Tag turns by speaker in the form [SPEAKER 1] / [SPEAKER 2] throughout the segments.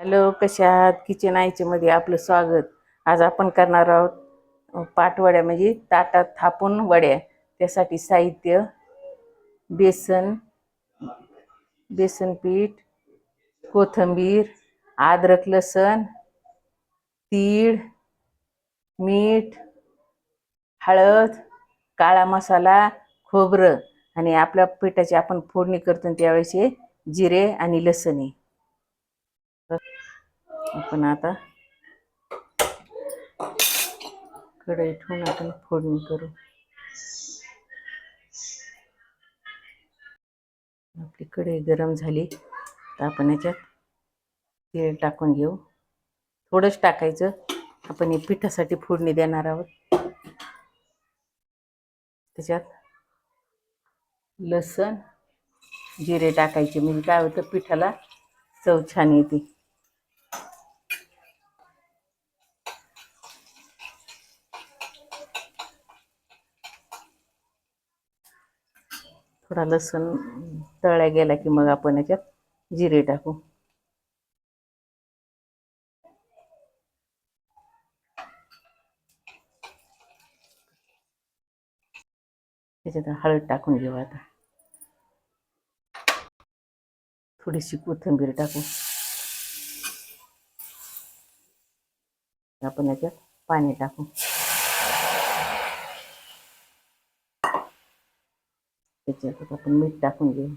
[SPEAKER 1] Hello कशा आहात? Kitchen आयच्यामध्ये आपलं स्वागत. आज आपण करणार आहोत पाटवड्या म्हणजे ताटात थापून वड्या. त्यासाठी साहित्य बेसन बेसन पीठ कोथिंबीर अद्रक लसण तीळ मीठ हळद काळा मसाला खोबरं आणि आपल्या पिठाची आपण फोडणी करतो त्यावेळेस हे जिरे आणि लसणी आपण आता कढई ठेवून आपण फोडणी करू. आपली कढई गरम झाली. तर आपण याच्यात तेल टाकून घेऊ. थोडंच टाकायचं. आपण हे पिठासाठी फोडणी देणार आहोत. त्याच्यात लसण जिरे टाकायचे. म्हणजे काय होतं? पिठाला चव छान येते. थोडा लसूण तळ्या गेला की मग आपण याच्यात जिरे टाकू. त्याच्यात हळद टाकून घेऊ आता. थोडीशी कोथिंबीर टाकू. आपण याच्यात पाणी टाकू. त्याच्यात आपण मीठ टाकून घेऊ.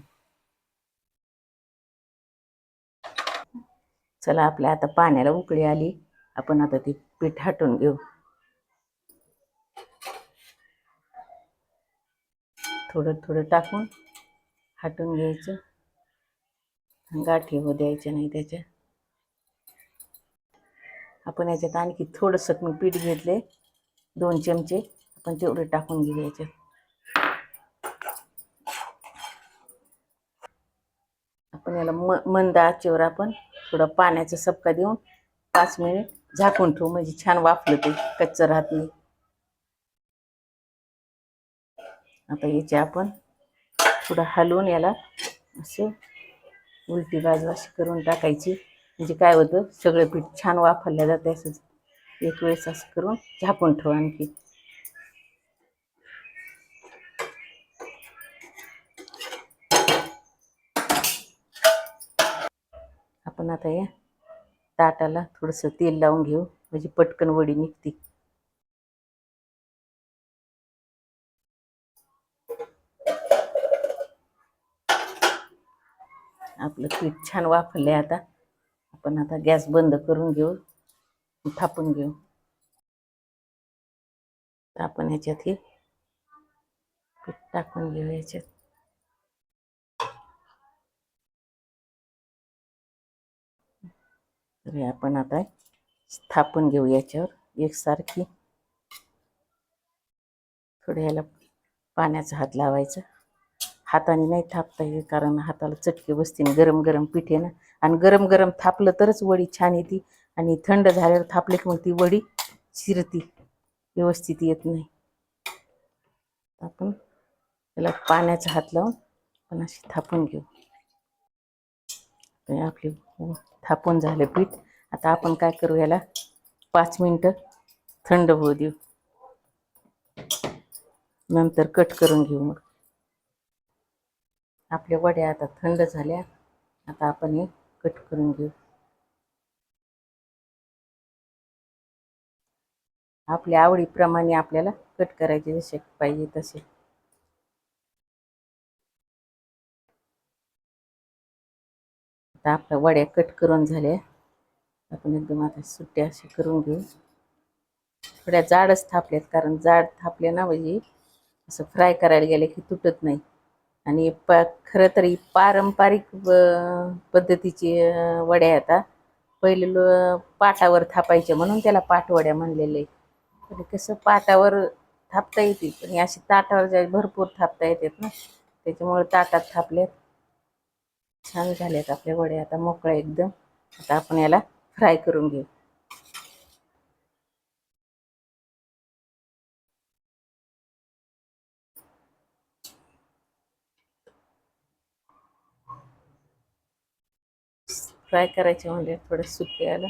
[SPEAKER 1] चला आपल्या आता पाण्याला उकळी आली. आपण आता ती पीठ हटवून घेऊ. थोडं थोडं टाकून हटून घ्यायचं. गाठी होऊ द्यायच्या नाही त्याच्या. आपण याच्यात आणखी थोडंसं मी पीठ घेतले दोन चमचे आपण तेवढे टाकून घेऊ याच्यात. आपण याला म मंद आचेवर आपण थोडं पाण्याचा सपका देऊन पाच मिनिट झाकून ठेवू. म्हणजे छान वाफलं ते कच्चं राहत नाही. आता याचे आपण थोडं हलवून याला असे उलटी बाजू अशी करून टाकायची. म्हणजे काय होतं सगळं पीठ छान वाफरलं जातं असंच एक वेळेस असं करून झाकून ठेवू आणखी. आपण आता या ताटाला थोडंसं तेल लावून घेऊ. म्हणजे पटकन वडी निघते. आपलं पीठ छान वाफरलंय आता. आपण आता गॅस बंद करून घेऊ थापून घेऊ. आपण ह्याच्यात हे पीठ टाकून घेऊ याच्यात तर हे आपण आता थापून घेऊ याच्यावर. एकसारखी. थोडं याला पाण्याचा हात लावायचा. हाताने नाही थापता येईल कारण हाताला चटके बसते गरम गरम पिठे ना? आणि गरम गरम थापलं तरच वडी छान येते. आणि थंड झाल्यावर थापले की मग ती वडी शिरती व्यवस्थित येत नाही. आपण त्याला पाण्याचा हात लावून पण अशी थापून घेऊ. आपली थापून झालं पीठ. आता आपण काय करू याला? पाच मिनटं थंड होऊ देऊ. नंतर कट करून घेऊ मग. आपल्या वड्या आता थंड झाल्या. आता आपण हे कट करून घेऊ. आपल्या आवडीप्रमाणे आपल्याला कट करायचे जसे पाहिजे तसे. आता आपल्या वड्या कट करून झाल्या. आपण एकदम आता सुट्ट्या अशी करून घेऊ. थोड्या जाडच थापल्यात कारण जाड थापल्या ना म्हणजे असं फ्राय करायला गेले की तुटत नाही. आणि प खरं तरी पारंपरिक पद्धतीची वड्या आता. पहिले लो पाटावर थापायचे म्हणून त्याला पाटवड्या म्हणलेले. पण कसं पाटावर थापता येते पण अशी ताटावर ज्या भरपूर थापता येतात ना त्याच्यामुळे ताटात थापल्यात. छान झालेत आपले वडे. आता मोकळे एकदम. आता आपण याला फ्राय करून घेऊ. फ्राय करायचे म्हणजे थोडं सुके आलं.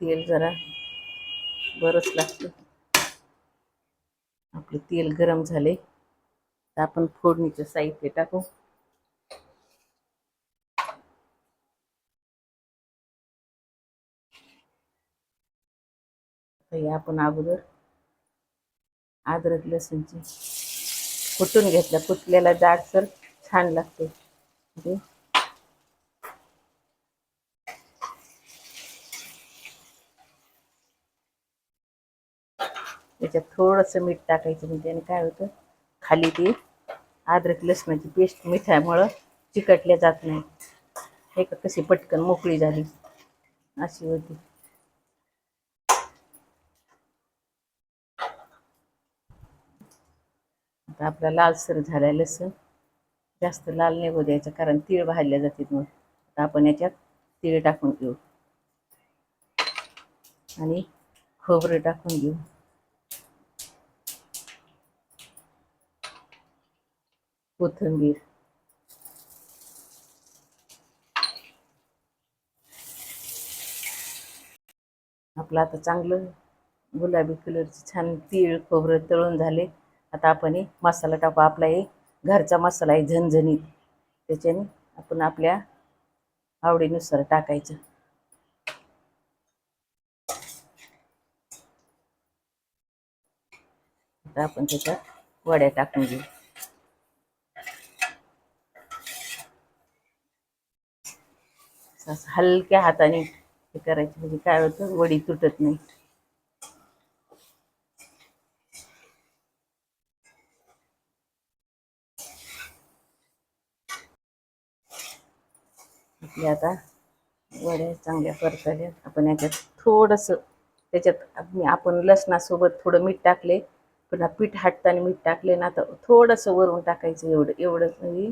[SPEAKER 1] तेल जरा बरंच लागतं. आपलं तेल गरम झाले तर आपण फोडणीचं साहित्य टाकू. हे आपण अगोदर अद्रक लसूणची कुटून घेतलं कुटलेला जाडसर छान लागते म्हणजे त्याच्यात थोडंसं मीठ टाकायचं. म्हणजे त्याने काय होतं? खाली ती अद्रक लसणाची पेस्ट मिठामुळं चिकटल्या जात नाही. हे का कशी पटकन मोकळी झाली? अशी होती. आपला लालसर झालाय लसूण जास्त लाल नाही होऊ द्यायचं कारण तीळ भाजल्या जातात मग आता आपण याच्यात तीळ टाकून घेऊ. आणि खोबरं टाकून घेऊ. कोथिंबीर. आपलं आता चांगलं गुलाबी कलरचे छान तीळ खोबरं तळून झाले. आता आपण हे मसाला टाकू. आपला हे घरचा मसाला आहे झणझणीत. त्याच्याने आपण आपल्या आवडीनुसार टाकायचं. आता आपण त्याच्यात वड्या टाकून घेऊ. हलक्या हाताने हे करायचं. म्हणजे काय होतं? वडी तुटत नाही. आपल्या आता वड्या चांगल्या परताल्या आपण याच्यात थोडंसं त्याच्यात आपण लसणासोबत थोडं मीठ टाकले पुन्हा पीठ हाटताना मीठ टाकले ना तर थोडंसं वरून टाकायचं एवढं एवढं म्हणजे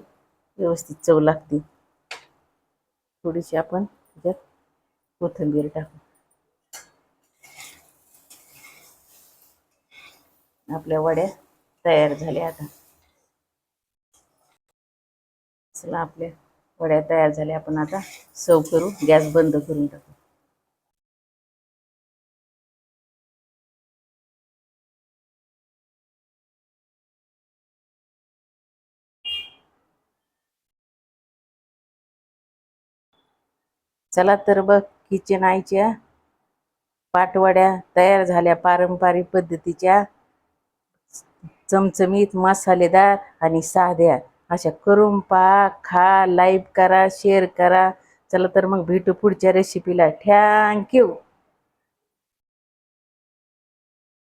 [SPEAKER 1] व्यवस्थित चव लागते. थोडीशी आपण त्याच्यात कोथिंबीर टाकू. आपल्या वड्या तयार झाल्या आता. चला आपल्या वड्या तयार झाल्या. आपण आता सर्व करू गॅस बंद करून टाकू. चला तर बघ किचन आईच्या पाटवड्या तयार झाल्या पारंपरिक पद्धतीच्या. चमचमीत मसालेदार आणि साध्या. अशा करून पा खा लाईक करा शेअर करा. चला तर मग भेटू पुढच्या रेसिपीला थँक्यू